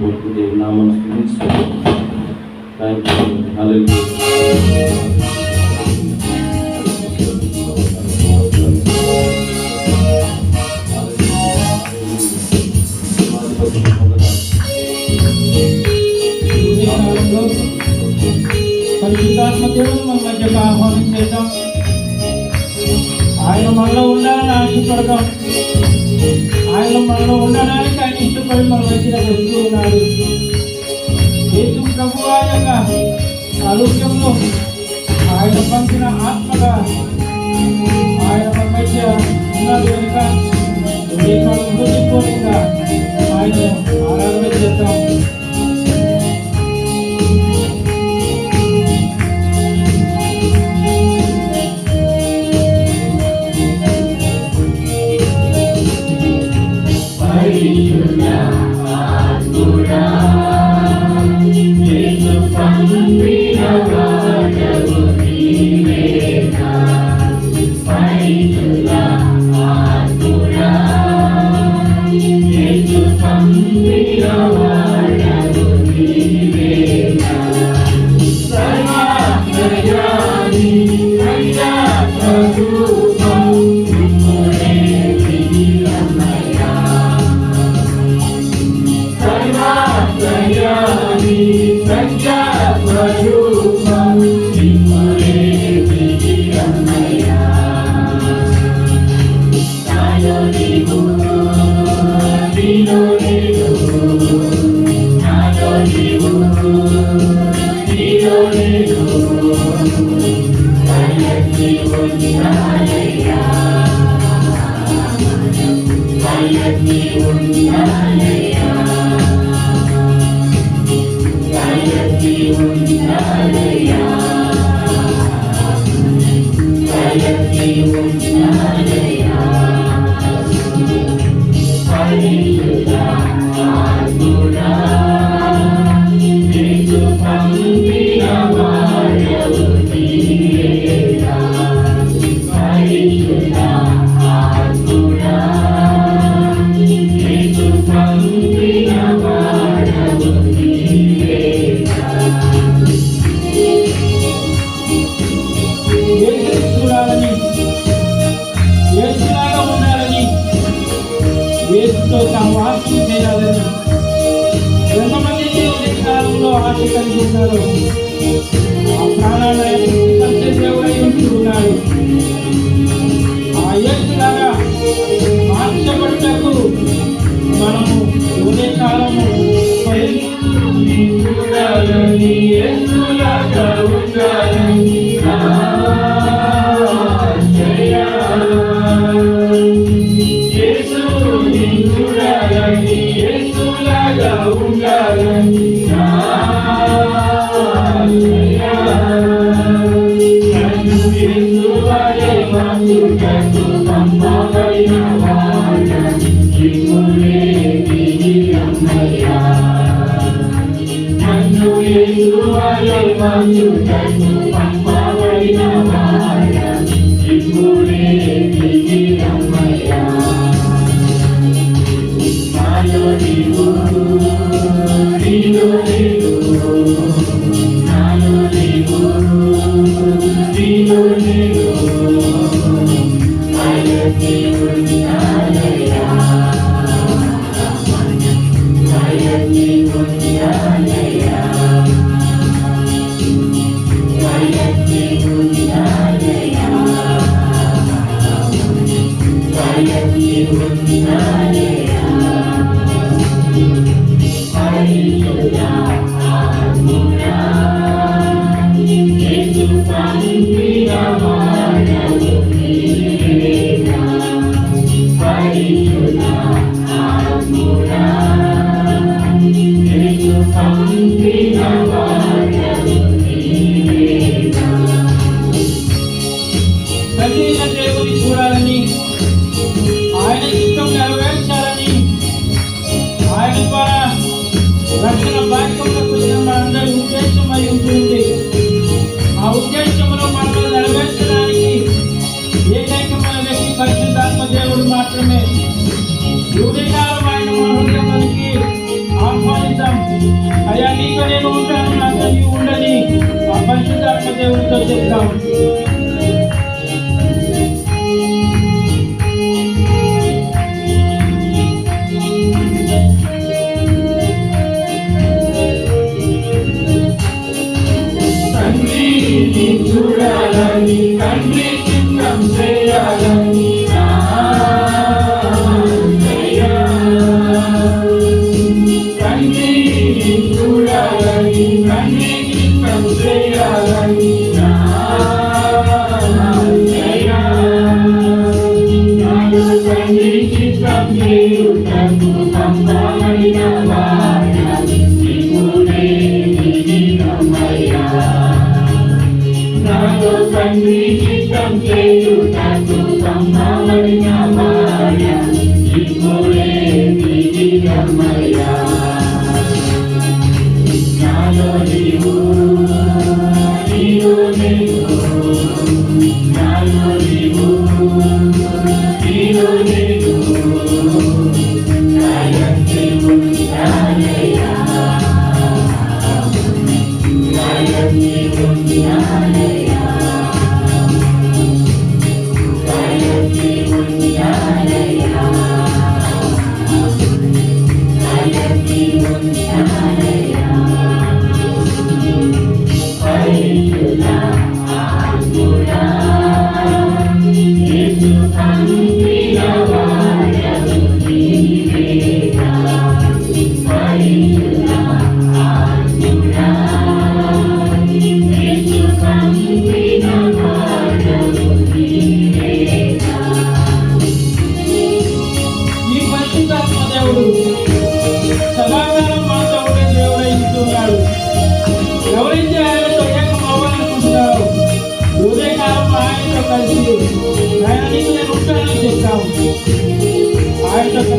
కొరకు దేవుని నామను థ్యాంక్ యూ హల్లెలూయా పరిశుద్ధాత్మ దేవుడు మన మధ్యకు ఆహ్వానం చేద్దాం ఆయన మనలో ఉండాలని ఆశపడదాం ఆయన మనలో ఉండడానికి ఆయన ఇష్టపడి మన మధ్యలో వస్తూ ఉన్నాడు. యేసు ప్రభు యొక్క ఆరోగ్యంలో ఆయన పంపిన ఆత్మగా ఆయన మన మధ్య యేసుతో సహవాసం చేయాలని ఎంతమంది కాలంలో ఆశ కలిగి ఉన్నారు ఆ ప్రాణాలను దేవుడై ఉంటూ ఆ యేసులాగా మార్చబడుటకు మనము ఉదయ కాలము ఉండాలని దర్శించిన దేవుని చూడాలని ఆయన ఇష్టం నెరవేర్చాలని ఆయన ద్వారా రక్షణ భాగ్యంలోకి వచ్చిన మనందరి ఉద్దేశం అయి ఉంటుంది ఆ ఉద్దేశంలో మనలో నెరవేర్చడానికి ఏకైకమైన వ్యక్తి పరిశుద్ధాత్మ దేవుడు మాత్రమే. ఉదయకాలం ఆయన మన హృదయంలోనికి ఆహ్వానిద్దాం అయ్యా నీతో నేను ఉంటాను నాతో నీవు ఉండని ఆ పరిశుద్ధాత్మ దేవుడితో చెప్తాము కన్నీటి చూడాలని కన్నీటి చేయాలని కలిసి ప్రయాణికులను ఉంటానని చెప్పాము ఆయనతో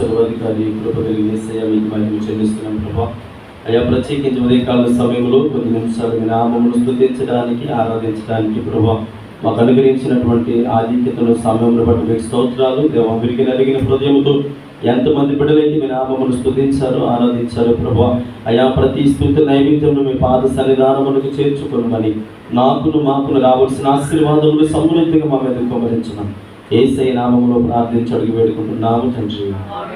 సర్వాధికారి కృప కలిగేసయ్యా మీకు మహిమ చెల్లిస్తున్నాం ప్రభా. అయ్యా ప్రత్యేకించి ఉదయకాల సమయంలో కొన్ని నిమిషాలు మీ నామమును స్తుతించడానికి ఆరాధించడానికి ప్రభా మాకు అనుగ్రహించినటువంటి ఆధిక్యతను సమయంలో బట్టి మీకు స్తోత్రాలు దేవా విరిగి నలిగిన హృదయంతో ఎంతమంది బిడ్డలైతే మీ నామమును స్థుతించారు ఆరాధించారు ప్రభా. అయా ప్రతి స్థుతి నైవేద్యంలో మీ పాద సన్నిధానములకు చేర్చుకున్నామని నాకును మాకును రావాల్సిన ఆశీర్వాదములు సమృద్ధిగా మా మీద కుమరించున్నాం ఏసై నామములో ప్రార్థించి అడిగి వేడుకుంటున్నాము తండ్రి.